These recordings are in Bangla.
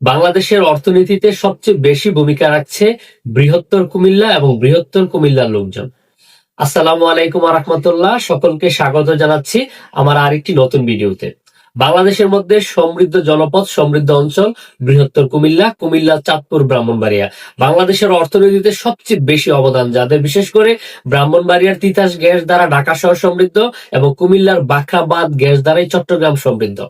বাংলাদেশের অর্থনীতিতে সবচেয়ে বেশি ভূমিকা রাখছে বৃহত্তর কুমিল্লা এবং বৃহত্তর কুমিল্লার লোকজন। আসসালামু আলাইকুম রহমতুল্লাহ। সকলকে স্বাগত জানাচ্ছি আমার আরেকটি নতুন ভিডিওতে। বাংলাদেশের মধ্যে সমৃদ্ধ জনপদ, সমৃদ্ধ অঞ্চল, বৃহত্তর কুমিল্লা কুমিল্লা, চাঁদপুর, ব্রাহ্মণবাড়িয়া। বাংলাদেশের অর্থনীতিতে সবচেয়ে বেশি অবদান যাদের, বিশেষ করে ব্রাহ্মণবাড়িয়ার তিতাস গ্যাস দ্বারা ঢাকা শহর সমৃদ্ধ এবং কুমিল্লার বাখরাবাদ গ্যাস দ্বারাই চট্টগ্রাম সমৃদ্ধ।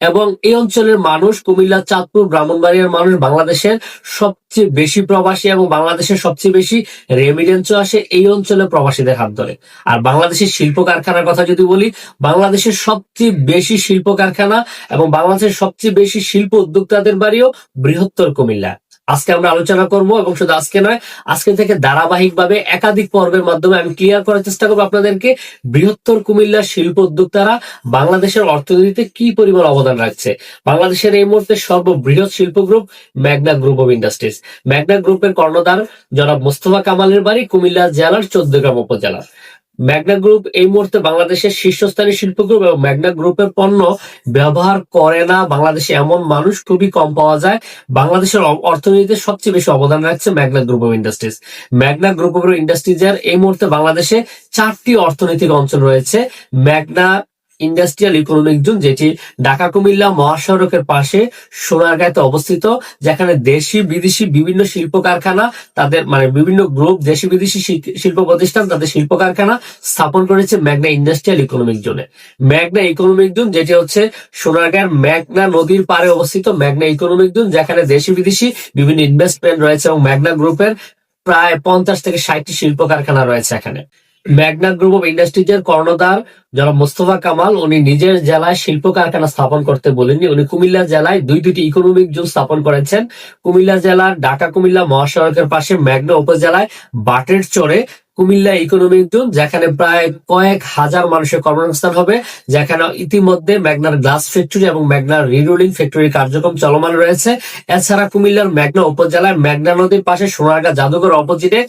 এবং এই অঞ্চলের মানুষ কুমিল্লা, চাঁদপুর, ব্রাহ্মণবাড়িয়ার মানুষ বাংলাদেশের সবচেয়ে বেশি প্রবাসী এবং বাংলাদেশের সবচেয়ে বেশি রেমিডেন্সও আসে এই অঞ্চলে প্রবাসীদের হাত ধরে। আর বাংলাদেশের শিল্প কারখানার কথা যদি বলি, বাংলাদেশের সবচেয়ে বেশি শিল্প কারখানা এবং বাংলাদেশের সবচেয়ে বেশি শিল্প উদ্যোক্তাদের বাড়িও বৃহত্তর কুমিল্লা। আজকে আমরা আলোচনা করব এবং শুধু আজকে নয়, আজকে থেকে ধারাবাহিকভাবে একাধিক পর্বের মাধ্যমে আমি ক্লিয়ার করার চেষ্টা করব আপনাদেরকে বৃহত্তর কুমিল্লার শিল্প উদ্যোক্তারা বাংলাদেশের অর্থনীতিতে কি পরিমাণ অবদান রাখছে। বাংলাদেশের এই মুহূর্তে সর্ববৃহৎ শিল্প group Magna group of industries Magna গ্রুপের কর্ণধার জনাব মোস্তফা কামালের বাড়ি কুমিল্লা জেলার চোদ্দগ্রাম উপজেলা। ম্যাগনা গ্রুপ এই মুহূর্তে বাংলাদেশের শীর্ষস্থানীয় শিল্প গ্রুপ এবং ম্যাগনা গ্রুপের পণ্য ব্যবহার করে না। বাংলাদেশে এমন মানুষ খুবই কম পাওয়া যায়। বাংলাদেশের অর্থনীতিতে সবচেয়ে বেশি অবদান রাখছে Magna group of industries Magna group of ইন্ডাস্ট্রিজের এই মুহূর্তে বাংলাদেশে চারটি অর্থনৈতিক অঞ্চল রয়েছে। ম্যাগনা ইন্ডাস্ট্রিয়াল ইকোনমিক জোন যেটি ঢাকা কুমিল্লা মহাসড়কের পাশে সোনারগাঁতে অবস্থিত, যেখানে দেশি, বিদেশি বিভিন্ন শিল্প কারখানা তাদের মানে বিভিন্ন গ্রুপ দেশি, বিদেশি শিল্প প্রতিষ্ঠান তাদের শিল্প কারখানা স্থাপন করেছে ম্যাগনা ইন্ডাস্ট্রিয়াল ইকোনমিক জোনে ম্যাগনা ইকোনমিক জোন যেটি হচ্ছে সোনারগাঁর ম্যাগনা নদীর পাড়ে অবস্থিত ম্যাগনা ইকোনমিক জোন যেখানে দেশি, বিদেশি বিভিন্ন ইনভেস্টমেন্ট রয়েছে এবং ম্যাগনা গ্রুপের প্রায় পঞ্চাশ থেকে ষাটটি শিল্প কারখানা রয়েছে এখানে। ম্যাগনা গ্রুপ অফ ইন্ডাস্ট্রিজের কর্ণধার যারা মোস্তফা কামাল, উনি নিজের জেলায় শিল্প কারখানা স্থাপন করতে বলেননি। উনি কুমিল্লা জেলায় দুই দুটি ইকোনমিক জোন স্থাপন করেছেন। কুমিল্লা জেলার ঢাকা কুমিল্লা মহাসড়কের পাশে ম্যাগনা উপজেলায় বাটের চরে কুমিল্লা ইকোনমিক জোন যেখানে প্রায় কয়েক হাজার মানুষের কর্মসংস্থান হবে, যেখানে ইতিমধ্যে ম্যাগনার গ্লাস ফ্যাক্টরি এবং ম্যাগনার রিরোলিং ফ্যাক্টরির কার্যক্রম চলমান রয়েছে। এছাড়া কুমিল্লার ম্যাগনা উপজেলার ম্যাগনা নদীর পাশে সোনারগাঁ জাদুঘর অপোজিটে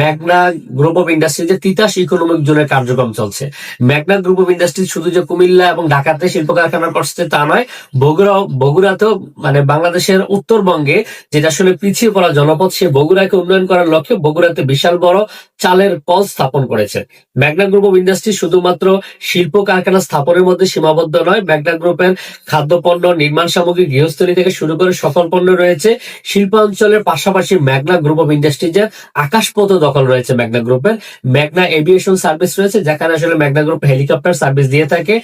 ম্যাগনা গ্রুপ অফ ইন্ডাস্ট্রিজের তিতাস ইকোনমিক জোনের কার্যক্রম চলছে। ম্যাগনা গ্রুপ অফ ইন্ডাস্ট্রি শুধু যে কুমিল্লা এবং ঢাকাতে শিল্প কারখানা করছে তা নয়, বগুড়া, বগুড়াতেও মানে বাংলাদেশের উত্তরবঙ্গে যেটা আসলে পিছিয়ে পড়া জনপদ, সে বগুড়াকে উন্নয়ন করার লক্ষ্যে বগুড়াতে বিশাল বড় চালের কল স্থাপন করেছে। ম্যাগনা গ্রুপ অফ ইন্ডাস্ট্রি শুধুমাত্র শিল্প কারখানা স্থাপনের মধ্যে সীমাবদ্ধ নয় ম্যাগনা গ্রুপের খাদ্যপণ্য, নির্মাণ সামগ্রী, গৃহস্থলী থেকে শুরু করে সকল পণ্য রয়েছে। শিল্পাঞ্চলের পাশাপাশি ম্যাগনা গ্রুপ অফ ইন্ডাস্ট্রিজের আকাশপথ দখল রয়েছে ম্যাগনা গ্রুপের। ম্যাগনা এভিয়েশন সার্ভিস রয়েছে, যেখানে আসলে ম্যাগনা গ্রুপ হেলিকপ্টার সার্ভিস দিয়ে থাকে।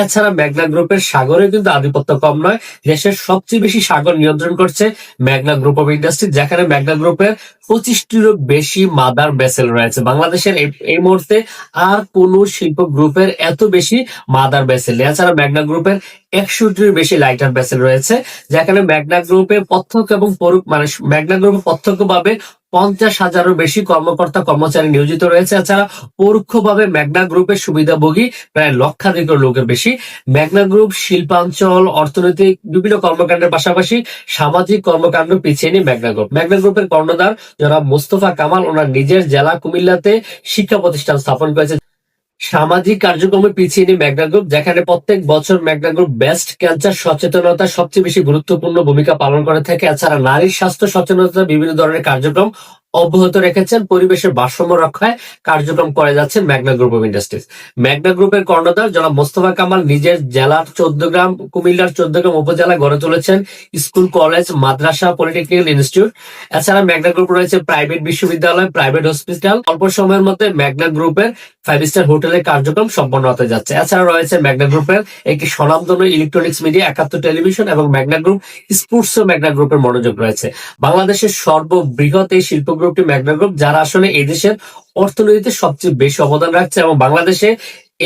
এছাড়া ম্যাগনা গ্রুপের সাগরে কিন্তু আধিপত্য কম নয়, দেশের সবচেয়ে বেশি সাগর নিয়ন্ত্রণ করছে ম্যাগনা গ্রুপ অফ ইন্ডাস্ট্রি, যেখানে ম্যাগনা গ্রুপের পঁচিশটিরও বেশি মাদার বেসেল রয়েছে। বাংলাদেশের এই- মুহূর্তে আর কোন শিল্প গ্রুপের এত বেশি মাদার বেসেল এছাড়া ম্যাগনা গ্রুপের একশোটির বেশি লাইটার বেসেল রয়েছে। যেখানে ম্যাগনা গ্রুপে প্রত্যক্ষ এবং পরোক্ষ মানে ম্যাগনা গ্রুপে প্রত্যক্ষভাবে পঞ্চাশ হাজারও বেশি কর্মকর্তা, কর্মচারী নিয়োজিত রয়েছে। এছাড়া পরোক্ষভাবে ম্যাগনা গ্রুপের সুবিধাভোগী প্রায় লক্ষাধিক লোকের বেশি। ম্যাগনা গ্রুপ, শিল্পাঞ্চল, অর্থনৈতিক বিভিন্ন কর্মকাণ্ডের পাশাপাশি সামাজিক কর্মকাণ্ড পিছিয়ে নিয়ে ম্যাগনা গ্রুপ। ম্যাগনা গ্রুপের কর্ণধার যারা মোস্তফা কামাল, ওনার নিজের জেলা কুমিল্লাতে শিক্ষা প্রতিষ্ঠান স্থাপন করেছে সামাজিক কার্যক্রমে পিছিয়ে নেই ম্যাগনা গ্রুপ, যেখানে প্রত্যেক বছর ম্যাগনা গ্রুপ বেস্ট ক্যান্সার সচেতনতা সবচেয়ে বেশি গুরুত্বপূর্ণ ভূমিকা পালন করে থাকে। এছাড়া নারীর স্বাস্থ্য সচেতনতা বিভিন্ন ধরনের কার্যক্রম অব্যাহত রেখেছেন, পরিবেশের ভারসাম্য রক্ষায় কার্যক্রম করে যাচ্ছেন Magna group of industries. Magna গ্রুপের কর্ণধার জনাব মোস্তফা কামাল নিজের জেলার চোদ্দগ্রাম কুমিল্লার চোদ্দগ্রাম উপজেলা গড়ে তুলেছেন স্কুল, কলেজ, মাদ্রাসা, পলিটেকনিক্যাল ইনস্টিটিউট। এছাড়া ম্যাগনা গ্রুপ রয়েছে প্রাইভেট বিশ্ববিদ্যালয়, প্রাইভেট হসপিটাল। অল্প সময়ের মধ্যে ম্যাগনা গ্রুপের ফাইভ স্টার হোটেলের কার্যক্রম সম্পন্ন হতে যাচ্ছে। এছাড়া রয়েছে ম্যাগনা গ্রুপের একটি স্বনামধন্য ইলেকট্রনিক্স মিডিয়া একাত্তর টেলিভিশন এবং ম্যাগনা গ্রুপ স্পোর্টস ম্যাগনা গ্রুপের মনোযোগ রয়েছে। বাংলাদেশের সর্ববৃহৎ এই শিল্প গ্রুপটি ম্যাগনা গ্রুপ, যারা আসলে এই দেশের অর্থনীতিতে সবচেয়ে বেশি অবদান রাখছে এবং বাংলাদেশে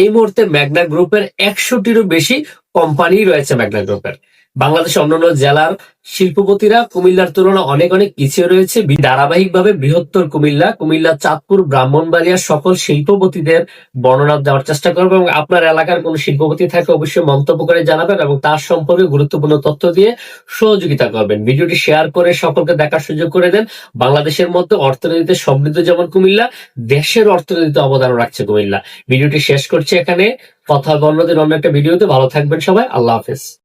এই মুহূর্তে ম্যাগনা গ্রুপের একশোটিরও বেশি কোম্পানি রয়েছে ম্যাগনা গ্রুপের। বাংলাদেশের অন্যান্য জেলার শিল্পপতিরা কুমিল্লার তুলনায় অনেক অনেক পিছিয়ে রয়েছে। ধারাবাহিকভাবে বৃহত্তর কুমিল্লা কুমিল্লা, চাঁদপুর ব্রাহ্মণবাড়িয়া সকল শিল্পপতিদের বর্ণনা দেওয়ার চেষ্টা করব এবং আপনার এলাকার কোন শিল্পপতি থাকে অবশ্যই মন্তব্য করে জানাবেন এবং তার সম্পর্কে গুরুত্বপূর্ণ তথ্য দিয়ে সহযোগিতা করবেন। ভিডিওটি শেয়ার করে সকলকে দেখার সুযোগ করে দেন। বাংলাদেশের মধ্যে অর্থনীতিতে সমৃদ্ধ যেমন কুমিল্লা, দেশের অর্থনীতিতে অবদান রাখছে কুমিল্লা। ভিডিওটি শেষ করছে এখানে। কথা বর্ণদের অন্য একটা ভিডিওতে। ভালো থাকবেন সবাই। আল্লাহ হাফেজ।